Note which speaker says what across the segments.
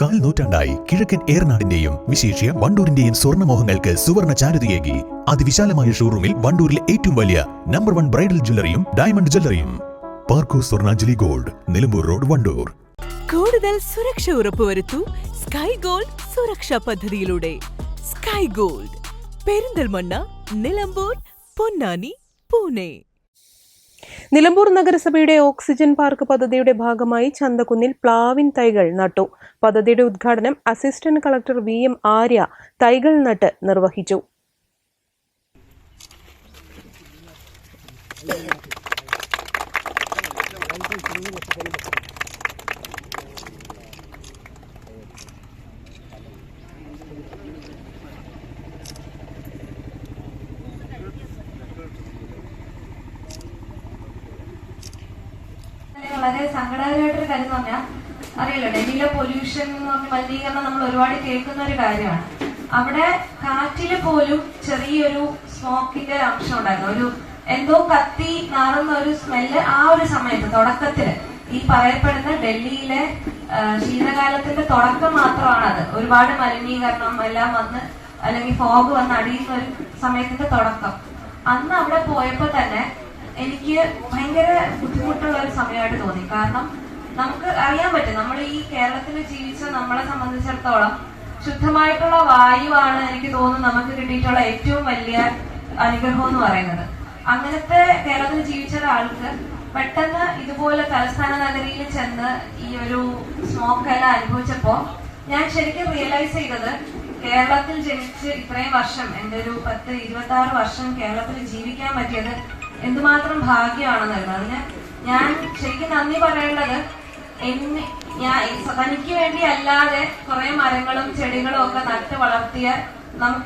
Speaker 1: കാൽ നൂറ്റാണ്ടായി കിഴക്കൻ ഏറനാടിന്റെയും വിശേഷ്യ വണ്ടൂരിന്റെയും സ്വർണമോഹങ്ങൾക്ക് സുവർണ ചാരുതയേകി. അതിവിശാലമായ ഷോറൂമിൽ വണ്ടൂരിലെ ഏറ്റവും വലിയ നമ്പർ വൺ ബ്രൈഡൽ ജ്വല്ലറിയും ഡയമണ്ട് ജ്വല്ലറിയും പാർക്കോ സ്വർണാഞ്ജലി ഗോൾഡ് നിലമ്പൂർ റോഡ് വണ്ടൂർ.
Speaker 2: കൂടുതൽ സുരക്ഷ ഉറപ്പുവരുത്തൂ സ്കൈ ഗോൾഡ് സുരക്ഷാ പദ്ധതിയിലൂടെ. Sky gold Perinthalmanna Nilambur Ponnani Pune.
Speaker 3: Nilambur നഗരസഭയുടെ ഓക്സിജൻ പാർക്ക് പദ്ധതിയുടെ ഭാഗമായി ചന്തക്കുന്നിൽ പ്ലാവിൻ തൈകൾ നട്ടു. പദ്ധതിയുടെ ഉദ്ഘാടനം assistant collector V M Arya തൈകൾ നട്ട് നിർവഹിച്ചു.
Speaker 4: വളരെ സങ്കടകരമായിട്ടൊരു കാര്യം എന്ന് പറഞ്ഞാൽ അറിയല്ലോ ഡൽഹിയിലെ പൊല്യൂഷൻ എന്ന് പറഞ്ഞ മലിനീകരണം നമ്മൾ ഒരുപാട് കേൾക്കുന്ന ഒരു കാര്യമാണ്. അവിടെ കാറ്റിൽ പോലും ചെറിയൊരു സ്മോക്കിന്റെ ഒരു അംശം ഉണ്ടായിരുന്നു. ഒരു എന്തോ കത്തി നാറുന്ന ഒരു സ്മെല്ല് ആ ഒരു സമയത്ത് തുടക്കത്തിൽ. ഈ പറയപ്പെടുന്ന ഡൽഹിയിലെ ശീതകാലത്തിന്റെ തുടക്കം അത്. ഒരുപാട് മലിനീകരണം എല്ലാം വന്ന് അല്ലെങ്കിൽ ഫോഗ് വന്ന് അടിയുന്ന ഒരു സമയത്തിന്റെ തുടക്കം. അന്ന് അവിടെ പോയപ്പോ തന്നെ എനിക്ക് ഭയങ്കര ബുദ്ധിമുട്ടുള്ള ഒരു സമയമായിട്ട് തോന്നി. കാരണം നമുക്ക് അറിയാൻ പറ്റും നമ്മൾ ഈ കേരളത്തിൽ ജീവിച്ച നമ്മളെ സംബന്ധിച്ചിടത്തോളം ശുദ്ധമായിട്ടുള്ള വായുവാണ് എനിക്ക് തോന്നുന്നു നമുക്ക് കിട്ടിയിട്ടുള്ള ഏറ്റവും വലിയ അനുഗ്രഹം എന്ന് പറയുന്നത്. അങ്ങനത്തെ കേരളത്തിൽ ജീവിച്ച ഒരാൾക്ക് പെട്ടെന്ന് ഇതുപോലെ തലസ്ഥാന നഗരിയിൽ ചെന്ന് ഈ ഒരു സ്മോക്ക് എല്ലാം അനുഭവിച്ചപ്പോ ഞാൻ ശരിക്കും റിയലൈസ് ചെയ്തത് കേരളത്തിൽ ജനിച്ച് ഇത്രയും വർഷം എന്റെ ഒരു പത്ത് ഇരുപത്തി ആറ് വർഷം കേരളത്തിൽ ജീവിക്കാൻ പറ്റിയത് എന്തുമാത്രം ഭാഗ്യമാണെന്നായിരുന്നു അതിന് ഞാൻ ശരിക്കും നന്ദി പറയേണ്ടത് എന്നെ ഞാൻ തനിക്ക് വേണ്ടി അല്ലാതെ കുറെ മരങ്ങളും ചെടികളും ഒക്കെ നട്ട് വളർത്തിയ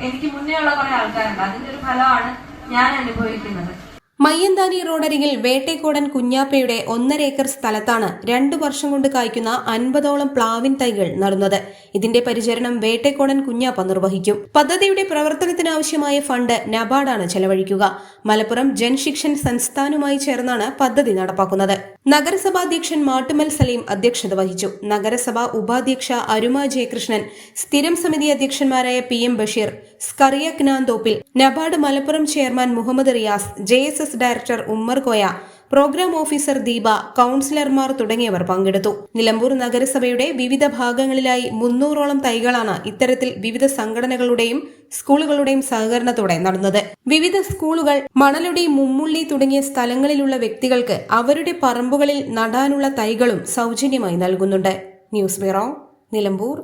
Speaker 4: എനിക്ക് മുന്നേ ഉള്ള കുറെ ആൾക്കാരുണ്ട്. അതിന്റെ ഒരു ഫലമാണ് ഞാൻ അനുഭവിക്കുന്നത്.
Speaker 5: മയ്യന്താനി റോഡരികിൽ വേട്ടേക്കോടൻ കുഞ്ഞാപ്പയുടെ ഒന്നര ഏക്കർ സ്ഥലത്താണ് രണ്ടു വർഷം കൊണ്ട് കായ്ക്കുന്ന അൻപതോളം പ്ലാവിൻ തൈകൾ നടന്നത്. ഇതിന്റെ പരിചരണം വേട്ടേക്കോടൻ കുഞ്ഞാപ്പ നിർവഹിക്കും. പദ്ധതിയുടെ പ്രവർത്തനത്തിനാവശ്യമായ ഫണ്ട് നബാർഡാണ് ചെലവഴിക്കുക. മലപ്പുറം ജൻശിക്ഷൻ സംസ്ഥാനവുമായി ചേർന്നാണ് പദ്ധതി നടപ്പാക്കുന്നത്. നഗരസഭാ അധ്യക്ഷൻ മാട്ടുമൽ സലീം അധ്യക്ഷത വഹിച്ചു. നഗരസഭാ ഉപാധ്യക്ഷ അരുമ ജയകൃഷ്ണൻ സ്ഥിരം സമിതി അധ്യക്ഷന്മാരായ P M Basheer Scaria Knanthoppil NABARD Malappuram chairman Muhammad Riyas J S S director Ummer Koya program officer Deepa കൌൺസിലർമാർ തുടങ്ങിയവർ പങ്കെടുത്തു. നിലമ്പൂർ നഗരസഭയുടെ വിവിധ ഭാഗങ്ങളിലായി മുന്നൂറോളം തൈകളാണ് ഇത്തരത്തിൽ വിവിധ സംഘടനകളുടെയും സ്കൂളുകളുടെയും സഹകരണത്തോടെ നടന്നത്. വിവിധ സ്കൂളുകൾ മണലുടി മുമ്മുള്ളി തുടങ്ങിയ സ്ഥലങ്ങളിലുള്ള വ്യക്തികൾക്ക് അവരുടെ പറമ്പുകളിൽ നടാനുള്ള തൈകളും സൗജന്യമായി നൽകുന്നുണ്ട്. News bureau Nilambur.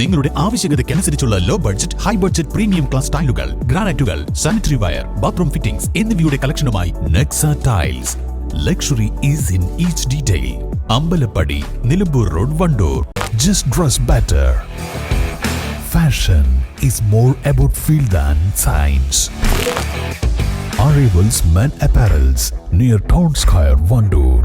Speaker 1: നിങ്ങളുടെ ആവശ്യകതയ്ക്കനുസരിച്ചുള്ള low budget high budget premium class ടൈലുകൾ ഗ്രാനൈറ്റുകൾ സാനിറ്ററി വയർ ബാത്റൂം ഫിറ്റിംഗ്സ് എന്നിവയുടെ കളക്ഷനുമായി Nexa tiles luxury is in each detail Ambalappadi Nilambur road Wandoor. Just dress better fashion is more about feel than science Arrivals Men Apparels near Town Square, Vandoor.